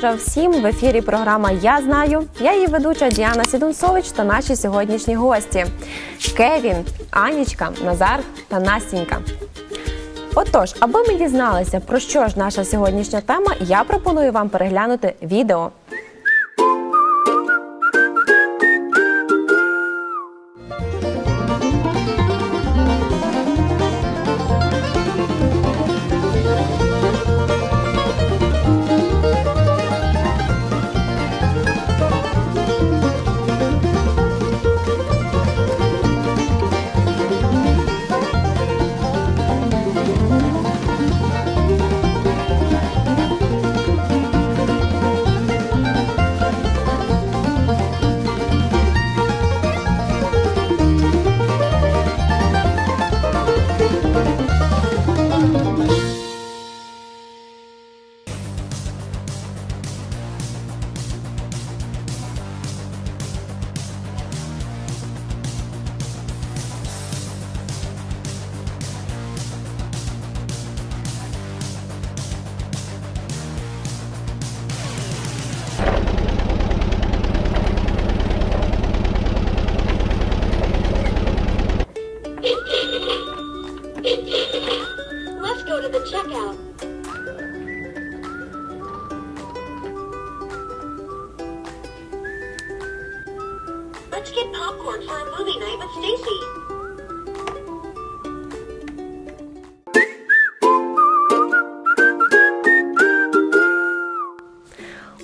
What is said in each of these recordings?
вечора всім. В ефірі програма Я знаю. Я її ведуча Діана Сідунсович та наші сьогоднішні гості Кевін, Анічка, Назар та Настінька. Отож, аби ми дізналися, про що ж наша сьогоднішня тема, я пропоную вам переглянути відео.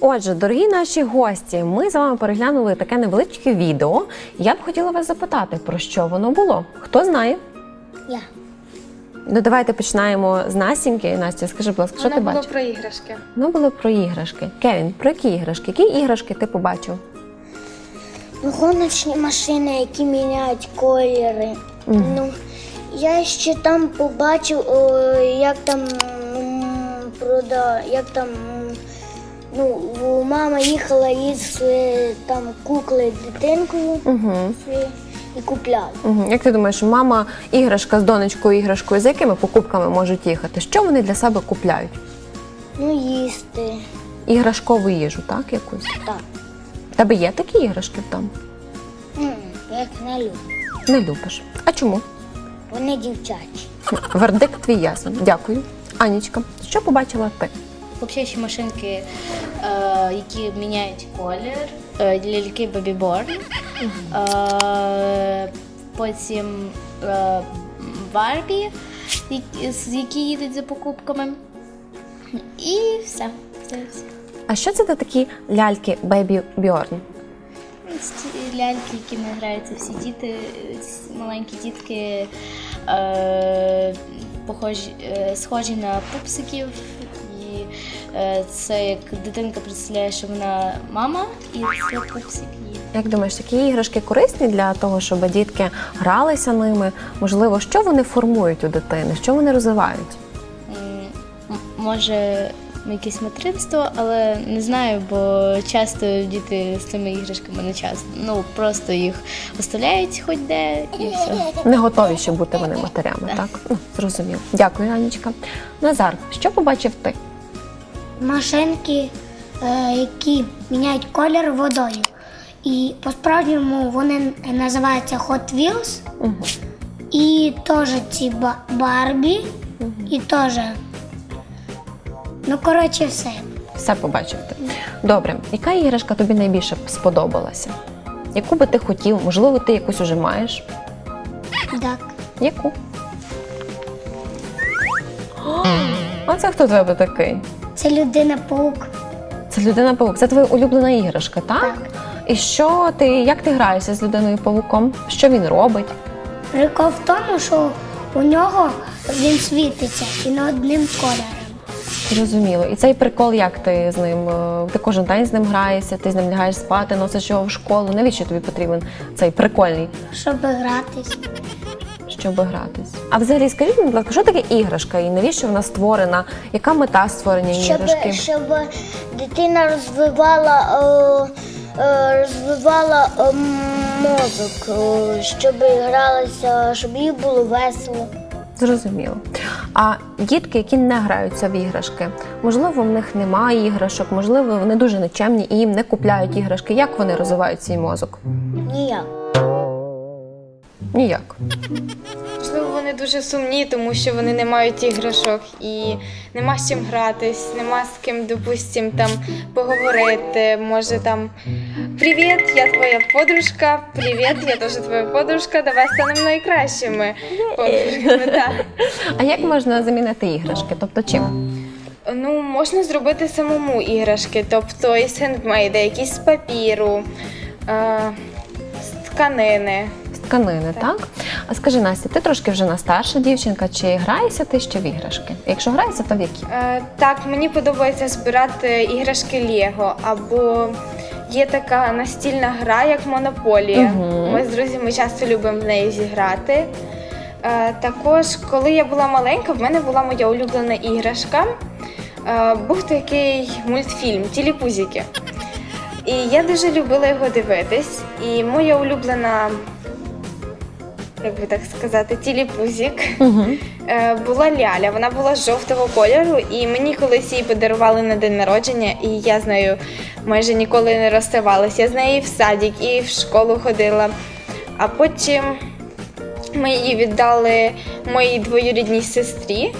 Отже, дорогі наші гості, ми з вами переглянули таке невеличке відео. Я б хотіла вас запитати, про що воно було. Хто знає? Я. Ну, давайте починаємо з Настіньки. Настя, скажи, будь ласка, що Воно ти було бачив? про іграшки. Воно було про іграшки. Кевін, про які іграшки? Які іграшки ти побачив? Гоночні машини, які міняють кольори. Ну, я ще там побачив, о, як там м, прода, як там ну, мама їхала із е, там кукли дитинкою Угу. і купляла. Угу. Як ти думаєш, мама іграшка з донечкою іграшкою, за якими покупками можуть їхати? Що вони для себе купляють? Ну, їсти. Іграшкову їжу, так? Якусь? Так. Тебе є такі іграшки вдома? М, Як не люблю. Не любиш. А чому? Вони дівчачі. Вердикт твій ясен. Дякую. Анічка, що побачила ти? Хлопчачі машинки, е, які міняють колір, е, ляльки Бобіборн. Е, потім Барбі, які, їдуть за покупками. І все. А що це за такі ляльки Bjorn? Ці ляльки, якими граються всі діти, маленькі дітки, е, похожі, е, схожі на пупсиків. Е, це як дитинка представляє, що вона мама, і це пупсик її. Як думаєш, такі іграшки корисні для того, щоб дітки гралися ними? Можливо, що вони формують у дитини, що вони розвивають? М- Може, якесь материнство, але не знаю, бо часто діти з цими іграшками не часто. Ну просто їх оставляють хоч де і все. Не готові ще бути вони матерями, так? Ну, зрозуміло. Дякую, Анічка. Назар, що побачив ти? Машинки, е, які міняють колір водою. І по-справжньому вони називаються Hot Wheels. І теж ці ба- Барбі, і теж. Ну, коротше, все. Все побачив ти. Добре, яка іграшка тобі найбільше сподобалася? Яку би ти хотів? Можливо, ти якусь уже маєш? Так. Яку? А це хто тебе такий? Це людина-паук. Це людина павук. Це твоя улюблена іграшка, так? Так. І що ти, як ти граєшся з людиною павуком? Що він робить? Прикол в тому, що у нього він світиться і не одним кольором. Зрозуміло. І цей прикол, як ти з ним? е, Ти кожен день з ним граєшся, ти з ним лягаєш спати, носиш його в школу. Навіщо тобі потрібен цей прикольний, Щоб гратись. Щоб гратись? А взагалі, скажіть, будь ласка, що таке іграшка і навіщо вона створена? Яка мета створення Щоб, іграшки? щоб дитина розвивала, е, е, розвивала е, мозок, е, щоб гралася, щоб їй було весело. Зрозуміло. А дітки, які не граються в іграшки, можливо, в них немає іграшок, можливо, вони дуже нечемні і їм не купляють іграшки. Як вони розвивають свій мозок? Ніяк. Ніяк. Можливо, вони дуже сумні, тому що вони не мають іграшок і нема з чим гратись, нема з ким, допустим, там поговорити. Може там Привіт, я твоя подружка, привіт, я теж твоя подружка, давай станемо найкращими подружками. Так. А як можна замінити іграшки? Тобто чим? Ну, можна зробити самому іграшки, тобто із хендмейда, якісь з папіру, е, з тканини. Тканини, так? А скажи, Настя, ти трошки вже на старша дівчинка, чи граєшся ти ще в іграшки? Якщо граєшся, то в які? Е, так, мені подобається збирати іграшки Лего або є така настільна гра, як Монополія. Мгм. Ми з друзями часто любимо в неї зіграти. Е, також, коли я була маленька, в мене була моя улюблена іграшка. Е, був такий мультфільм Тіліпузіки. І я дуже любила його дивитись. І моя улюблена, як би так сказати, тіліпузік е, була ляля. Вона була жовтого кольору, і мені колись її подарували на день народження, і я з нею майже ніколи не розставалася. Я з нею і в садик, і в школу ходила. А потім ми її віддали моїй двоюрідній сестрі,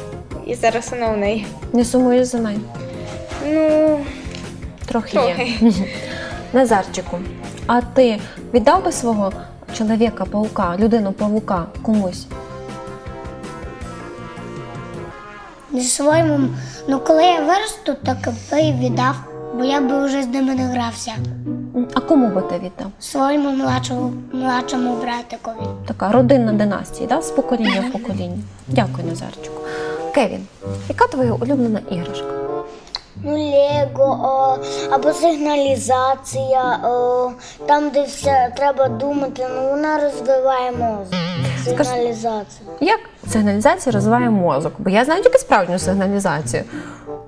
і зараз вона у неї. Не сумуєш за нею? Ну, Трохи, Трохи. є. Назарчику, а ти віддав би свого чоловіка паука, людину павука комусь? Не своєму. Ну коли я виросту, так би і віддав, бо я би вже з ними не грався. А кому би ти віддав? Своєму младшому, младшому братикові. Така родинна династія, да? з покоління в покоління. Дякую, Назарчику. Кевін, яка твоя улюблена іграшка? Ну, Лего, о, або сигналізація, о, там, де все треба думати, ну вона розвиває мозок. Сигналізація. Як сигналізація розвиває мозок? Бо я знаю тільки справжню сигналізацію.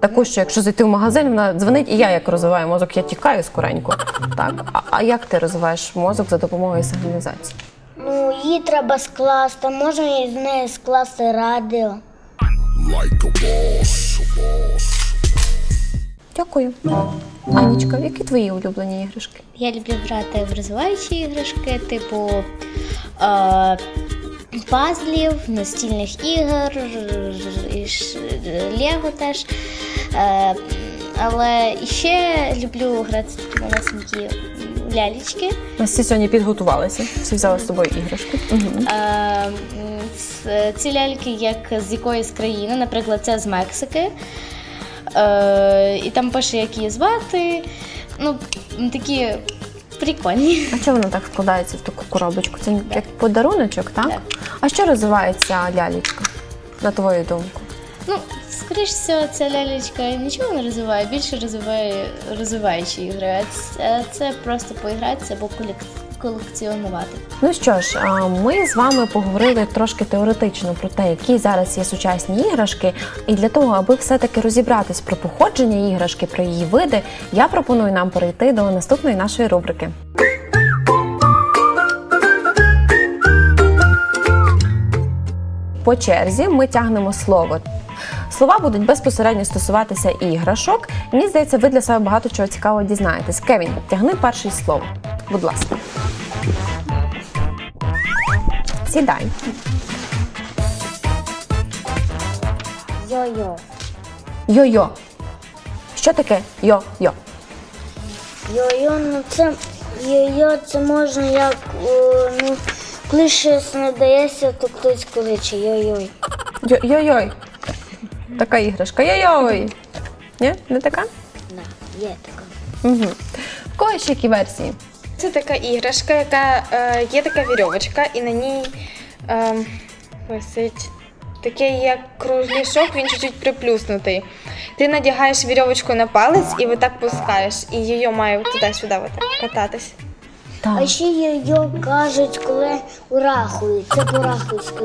Таку, що якщо зайти в магазин, вона дзвонить, і я як розвиваю мозок, я тікаю скоренько. Так, а, а як ти розвиваєш мозок за допомогою сигналізації? Ну, її треба скласти, можна із неї скласти радіо. Дякую. Анічка, які твої улюблені іграшки? Я люблю грати в розвиваючі іграшки, типу е, пазлів, настільних ігор, Лего теж. Е, але ще люблю грати в такі малесенькі лялечки. Ми всі сьогодні підготувалися, всі взяли з собою іграшки. Угу. Е, ці ляльки як з якоїсь країни, наприклад, це з Мексики. Е, і там пише, як її звати. Ну, такі прикольні. А чого воно так складається в таку коробочку? Це як подаруночок, так? Так. А що розвивається лялечка, на твою думку? Ну, скоріш всього, ця лялечка нічого не розвиває, більше розвиває розвиваючі ігри. А це, це просто поігратися або колек- колекціонувати. Ну що ж, ми з вами поговорили трошки теоретично про те, які зараз є сучасні іграшки. І для того, аби все-таки розібратись про походження іграшки, про її види, я пропоную нам перейти до наступної нашої рубрики. По черзі ми тягнемо слово. Слова будуть безпосередньо стосуватися іграшок. Мені здається, ви для себе багато чого цікавого дізнаєтесь. Кевін, тягни перше слово. Будь ласка. Сідай. Йо-йо. Йо-йо. Що таке йо-йо? Йо-йо, ну це йо-йо, це можна як о, ну, коли щось не дається, то хтось кличе йо-йой. Йо- Йо-йой. Така іграшка. Йо-йой. Ні? Не така? Да, є така. Угу. В кого ще які версії? Це така іграшка, яка е, є така вірьовочка, і на ній е, висить такий як кругляшок, він чуть-чуть приплюснутий. Ти надягаєш вірьовочку на палець і отак пускаєш, і її має туди-сюди кататись. Так. А ще йо-йо кажуть, коли урахують. Це по-рахуйськи.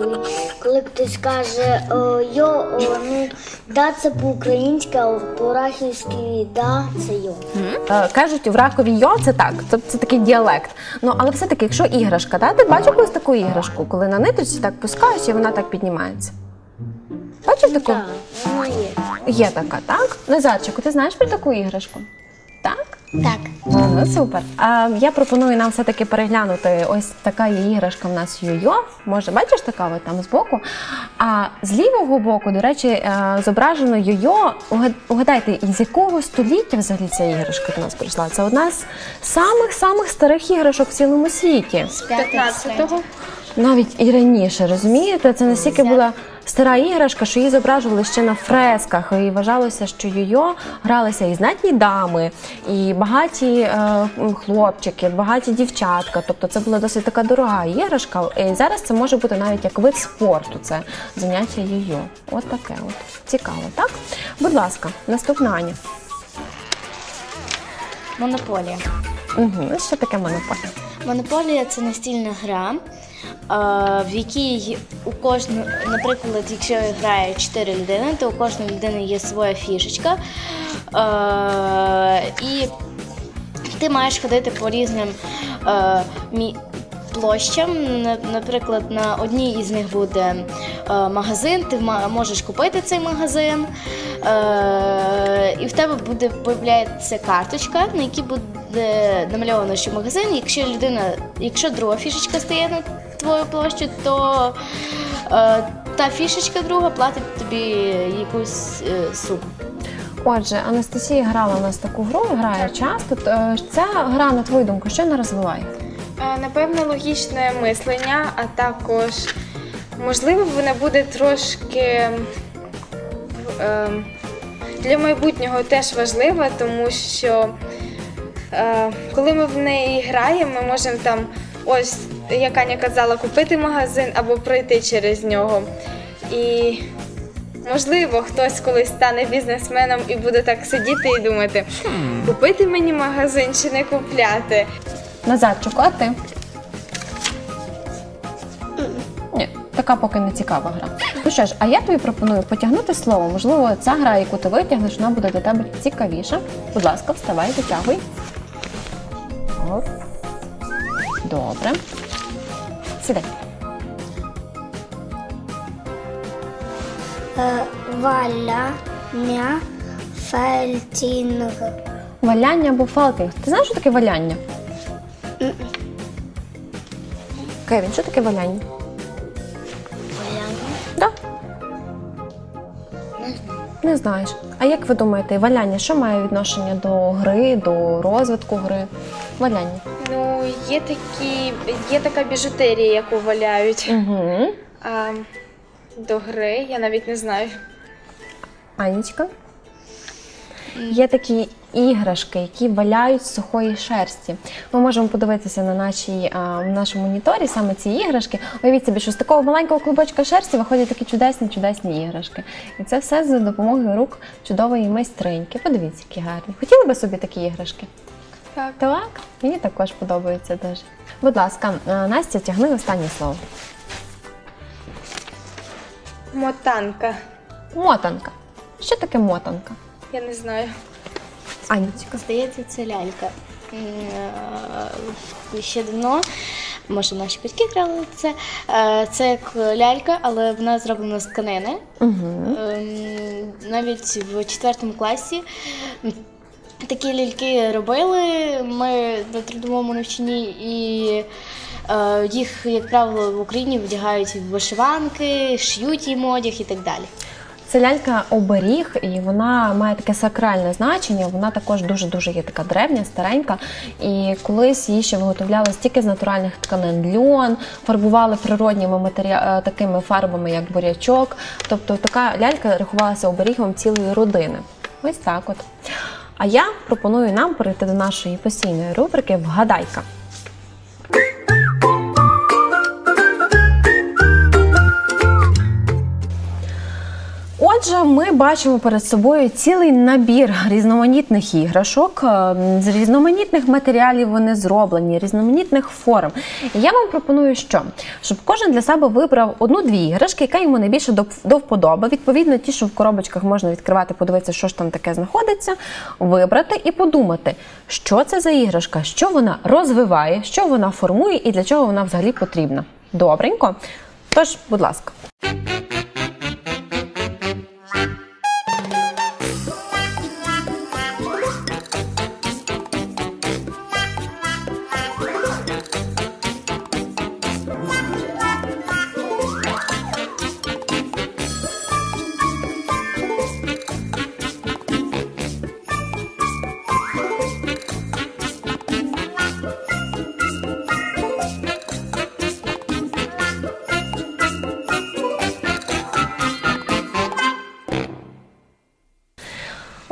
Коли хтось каже о, йо, о, ну да, це по-українськи, а по-рахуйськи да, це йо. Е, кажуть, в ракові йо це так, це, це такий діалект. Ну але все-таки, якщо іграшка, та, ти бачив колись таку іграшку, коли на ниточці так пускаєш і вона так піднімається. Бачив таку? Так, вона є. Є така, так? Назарчику, ти знаєш про таку іграшку? Так? Так. Ну, супер. А, я пропоную нам все-таки переглянути. Ось така є іграшка в нас йо-йо. Може, бачиш така от там збоку. А з лівого боку, до речі, е, зображено йо-йо. Угадайте, з якого століття взагалі ця іграшка до нас прийшла? Це одна з самих-самих старих іграшок в цілому світі. З 15-го. Навіть і раніше, розумієте? Це настільки була стара іграшка, що її зображували ще на фресках. І вважалося, що йо-йо гралися і знатні дами, і багаті е, хлопчики, багаті дівчатка. Тобто це була досить така дорога іграшка. І зараз це може бути навіть як вид спорту. Це заняття йо-йо. От таке от. Цікаво, так? Будь ласка, наступна Аня. Монополія. Угу. Що таке монополія? Монополія це настільна гра, в якій у кожного, наприклад, якщо грає 4 людини, то у кожної людини є своя фішечка. І ти маєш ходити по різним площам. Наприклад, на одній із них буде магазин, ти можеш купити цей магазин, і в тебе буде появляється карточка, на якій буде намальовано, що магазин. Якщо людина, якщо друга фішечка стає на твою площу, то е, та фішечка друга платить тобі якусь е, суму. Отже, Анастасія грала у нас таку гру, грає часто. Е, Ця гра, на твою думку, що вона розвиває? Е, Напевно, логічне мислення, а також, можливо, вона буде трошки е, для майбутнього теж важлива, тому що коли ми в неї граємо, ми можемо там, ось, як Аня казала, купити магазин або пройти через нього. І можливо, хтось колись стане бізнесменом і буде так сидіти і думати, купити мені магазин чи не купляти. Назарчику, а ти? Ні, така поки не цікава гра. Ну що ж, а я тобі пропоную потягнути слово. Можливо, ця гра, яку ти витягнеш, вона буде для тебе цікавіша. Будь ласка, вставай, витягуй. Оп. Добре. Сідай. Е, Валяня фельтінг. Валяння або фелтинг. Ти знаєш, що таке валяння? Кевін, що таке валяння? Валяння. Да. Не знаєш. А як ви думаєте, валяння що має відношення до гри, до розвитку гри? Валяння. Ну, є такі, є така біжутерія, яку валяють. Угу. А до гри я навіть не знаю. Анічка. Є такі іграшки, які валяють з сухої шерсті. Ми можемо подивитися на нашій, а, в нашому моніторі саме ці іграшки. Уявіть собі, що з такого маленького клубочка шерсті виходять такі чудесні, чудесні іграшки. І це все за допомогою рук чудової майстриньки. Подивіться, які гарні. Хотіли би собі такі іграшки? Так. Так, мені також подобається дуже. Будь ласка, а, Настя, тягни останнє слово. Мотанка. Мотанка. Що таке мотанка? Я не знаю. Анічка. Здається, це лялька. Е, Ще давно, може, наші батьки грали в це. Е, Це як лялька, але вона зроблена з тканини. Угу. Ем, Навіть в четвертому класі такі ляльки робили. Ми на трудовому навчанні і е, їх, як правило, в Україні вдягають в вишиванки, шиють їм одяг і так далі. Це лялька оберіг, і вона має таке сакральне значення. Вона також дуже дуже є така древня, старенька. І колись її ще виготовляли тільки з натуральних тканин льон, фарбували природніми матеріа... е, такими фарбами, як бурячок. Тобто така лялька рахувалася оберігом цілої родини. Ось так от. А я пропоную нам перейти до нашої постійної рубрики Вгадайка. Отже, ми бачимо перед собою цілий набір різноманітних іграшок. е, З різноманітних матеріалів вони зроблені, різноманітних форм. Я вам пропоную, що щоб кожен для себе вибрав одну-дві іграшки, яка йому найбільше до вподоби. Відповідно, ті, що в коробочках можна відкривати, подивитися, що ж там таке знаходиться, вибрати і подумати, що це за іграшка, що вона розвиває, що вона формує і для чого вона взагалі потрібна. Добренько. Тож, будь ласка.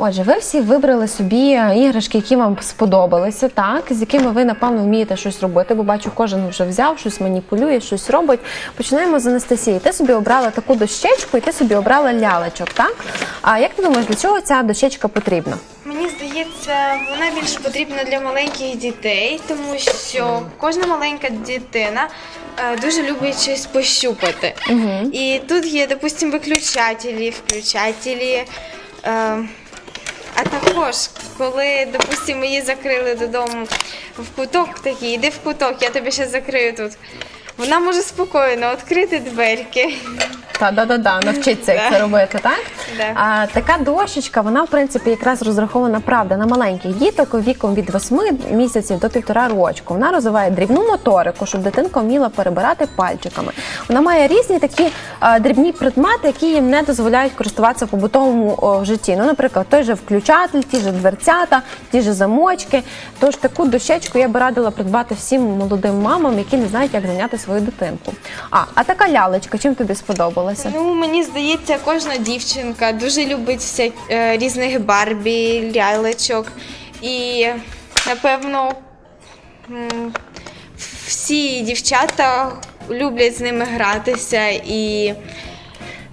Отже, ви всі вибрали собі іграшки, які вам сподобалися, так з якими ви напевно вмієте щось робити, бо бачу, кожен вже взяв, щось маніпулює, щось робить. Починаємо з Анастасії. Ти собі обрала таку дощечку, і ти собі обрала лялечок, так? А як ти думаєш, для чого ця дощечка потрібна? Мені здається, вона більш потрібна для маленьких дітей, тому що кожна маленька дитина е, дуже любить щось пощупати. І тут є, допустимо, виключателі, включателі. Е, а також, коли, допустимо, її закрили додому в куток такий, іди в куток, я тобі ще закрию тут. Вона може спокійно відкрити дверки. Та да да да навчиться як це робити, так? Да. А така дощечка, вона в принципі якраз розрахована правда на маленьких діток віком від 8 місяців до півтора рочку. Вона розвиває дрібну моторику, щоб дитинка вміла перебирати пальчиками. Вона має різні такі а, дрібні предмети, які їм не дозволяють користуватися в побутовому о, житті. Ну, наприклад, той же включатель, ті же дверцята, ті же замочки. Тож таку дощечку я би радила придбати всім молодим мамам, які не знають, як зайняти свою дитинку. А, а така лялечка, чим тобі сподобалася? Ну, мені здається, кожна дівчинка дуже любить вся, е, різних барбі, лялечок. І, напевно, всі дівчата люблять з ними гратися і.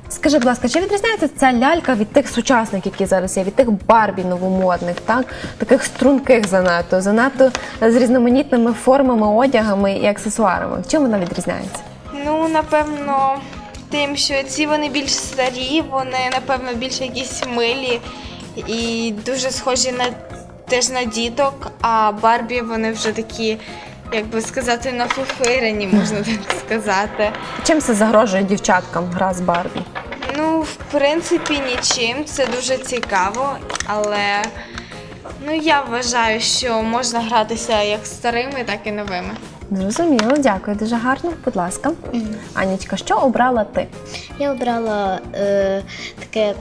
Скажи, будь ласка, чи відрізняється ця лялька від тих сучасних, які зараз є, від тих барбі новомодних, так таких струнких занадто, занадто з різноманітними формами, одягами і аксесуарами? Чим вона відрізняється? Ну, напевно, тим, що ці вони більш старі, вони, напевно, більш якісь милі і дуже схожі на теж на діток, а Барбі вони вже такі, як би сказати, нафуфирені, можна так сказати. Чим це загрожує дівчаткам гра з Барбі? Ну, в принципі, нічим. Це дуже цікаво, але ну я вважаю, що можна гратися як старими, так і новими. Зрозуміло, дякую, дуже гарно. Будь ласка, Анічка, що обрала ти? Я обрала е, таке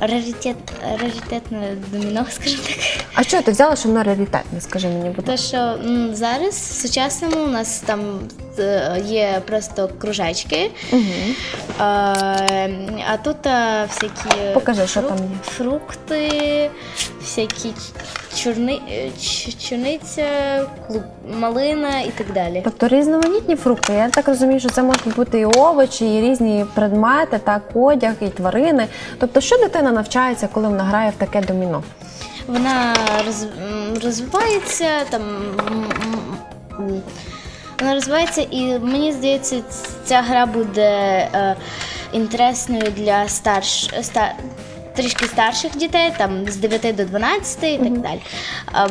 раритет, раритетне доміно, скажімо так. А що ти взяла, що воно раритетне? Скажи мені, будь Те, ласка. що м, зараз в сучасному у нас там е, є просто кружечки, е, а тут е, всякі Покажи, що там є. фрукти, всякі чорни, е, чорниця, клуб, малина і так далі. Тобто різноманітні фрукти. Я так розумію, що це можуть бути і овочі, і різні предмети, так, одяг, і тварини. Тобто, що дитина навчається, коли вона грає в таке доміно? Вона роз, розвивається там. Вона розвивається, і мені здається, ця гра буде е, інтересною для старш, ста, трішки старших дітей, там з 9 до 12 і так далі. А,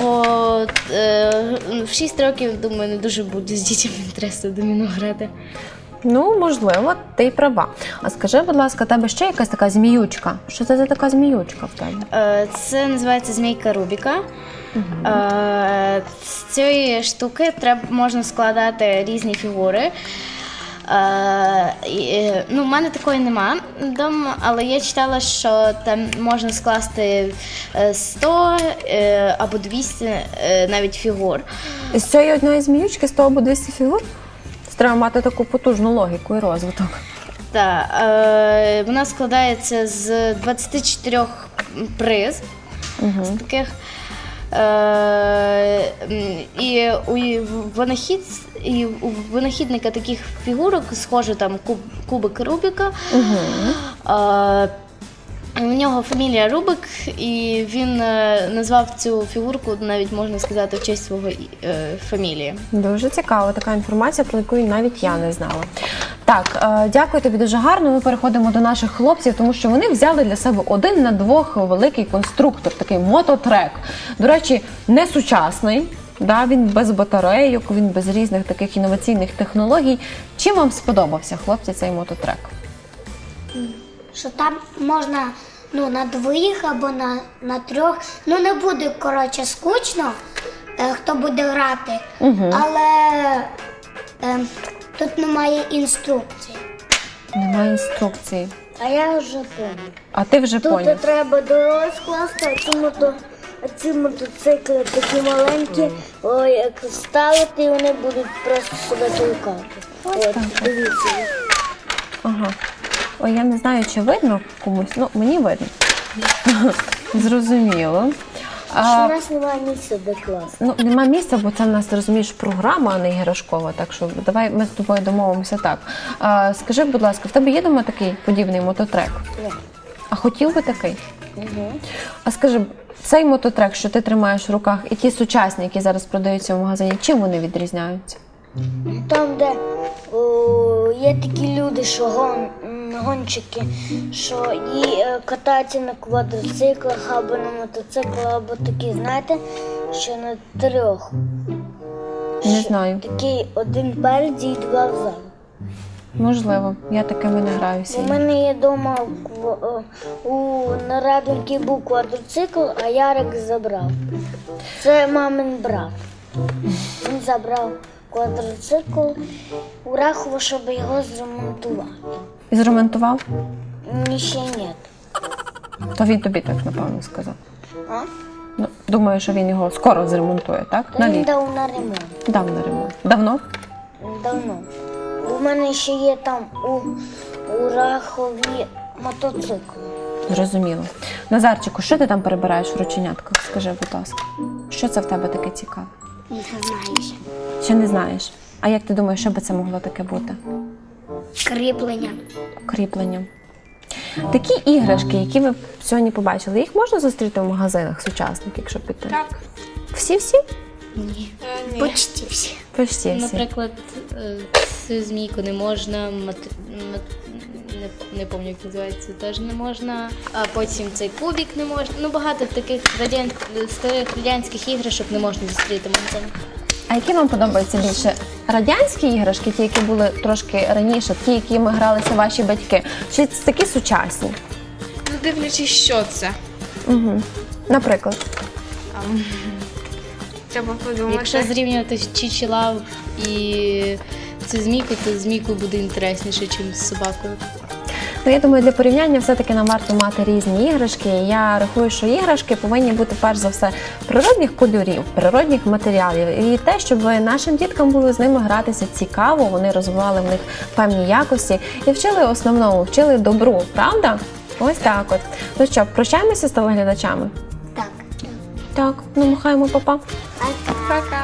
бо е, в 6 років, думаю, не дуже буде з дітьми інтересно доміно грати. Ну, можливо, ти й права. А скажи, будь ласка, у тебе ще якась така зміючка? Що це за така зміючка в тебе? Е, Це називається змійка Рубіка. Е, З цієї штуки треба можна складати різні фігури. Е, е, ну, в мене такої нема вдома, але я читала, що там можна скласти е, 100 е, або 200 е, навіть фігур. З цієї одної зміючки 100 або 200 фігур? Це Треба мати таку потужну логіку і розвиток. Так, е, вона складається з 24 приз з таких. Е, і у винахід, і у винахідника таких фігурок схоже там куб, кубик Рубіка. Е, у нього фамілія Рубик, і він е, назвав цю фігурку, навіть можна сказати, в честь свого е, фамілії. Дуже цікава така інформація, про яку навіть я не знала. Так, е, дякую тобі дуже гарно. Ми переходимо до наших хлопців, тому що вони взяли для себе один на двох великий конструктор, такий мототрек. До речі, не сучасний. Да, він без батарейок, він без різних таких інноваційних технологій. Чим вам сподобався, хлопці, цей мототрек? Що там можна ну, на двоїх або на, на трьох. Ну не буде коротше скучно, е, хто буде грати, але е, тут немає інструкції. Немає інструкції. А я вже помню. А ти вже Тут поняв. треба дорогу скласти, а мото... а ці мотоцикли такі маленькі, ой, як ставити, і вони будуть просто себе толкати. От, дивіться. Ага. Ой, я не знаю, чи видно комусь. Ну, мені видно. Зрозуміло. Що у нас немає місця де клас. ну, нема місця, бо це в нас розумієш програма, а не іграшкова. Так що давай ми з тобою домовимося так. А, скажи, будь ласка, в тебе є дома такий подібний мототрек? Ні. А хотів би такий? Угу. А скажи, цей мототрек, що ти тримаєш в руках, і ті сучасні, які зараз продаються в магазині, чим вони відрізняються? Там, де о, є такі люди, що гон, гонщики, що і е, катаються на квадроциклах або на мотоциклах, або такі, знаєте, що на трьох. Не знаю. Такий один переді і два взаду. Можливо, я такими не граюся. У мене є вдома у нарадоньки був квадроцикл, а Ярик забрав. Це мамин брат. Він забрав квадроцикл у Рахово, щоб його зремонтувати. І зремонтував? Ще ні. То він тобі так напевно сказав. А? Ну, думаю, що він його скоро зремонтує, так? Та він літ. дав на ремонт Дав на ремонт. Давно? давно. У мене ще є там у, у Рахові мотоцикл. Зрозуміло. Назарчику, що ти там перебираєш в рученятках? Скажи, будь ласка. Що це в тебе таке цікаве? Не знаєш. Ще не знаєш. А як ти думаєш, що би це могло таке бути? Кріплення. Кріплення. Такі іграшки, які ви сьогодні побачили, їх можна зустріти в магазинах сучасних, якщо піти? Так. Всі-всі? Ні. Е, ні. Почти всі. Почти всі. Наприклад, е, цю змійку не можна, мат... мат- не, не пам'ятаю, як називається, теж не можна. А потім цей кубик не можна. Ну, багато таких радян... старих радянських іграшок не можна зустріти в магазинах. А які вам подобаються більше? Радянські іграшки, ті, які були трошки раніше, ті, якими гралися ваші батьки, чи такі сучасні? Ну, дивлячись, що це. Угу. Наприклад. Треба подумати. Якщо зрівнювати чичила і цю змійку, то змійку буде інтересніше, ніж з собакою. Ну, я думаю, для порівняння все-таки нам варто мати різні іграшки. Я рахую, що іграшки повинні бути перш за все природних кольорів, природних матеріалів. І те, щоб нашим діткам було з ними гратися цікаво, вони розвивали в них певні якості і вчили основному, вчили добру, правда? Ось так от. Ну що, прощаємося з телеглядачами? Так. Так, ну махаємо папа. Пока.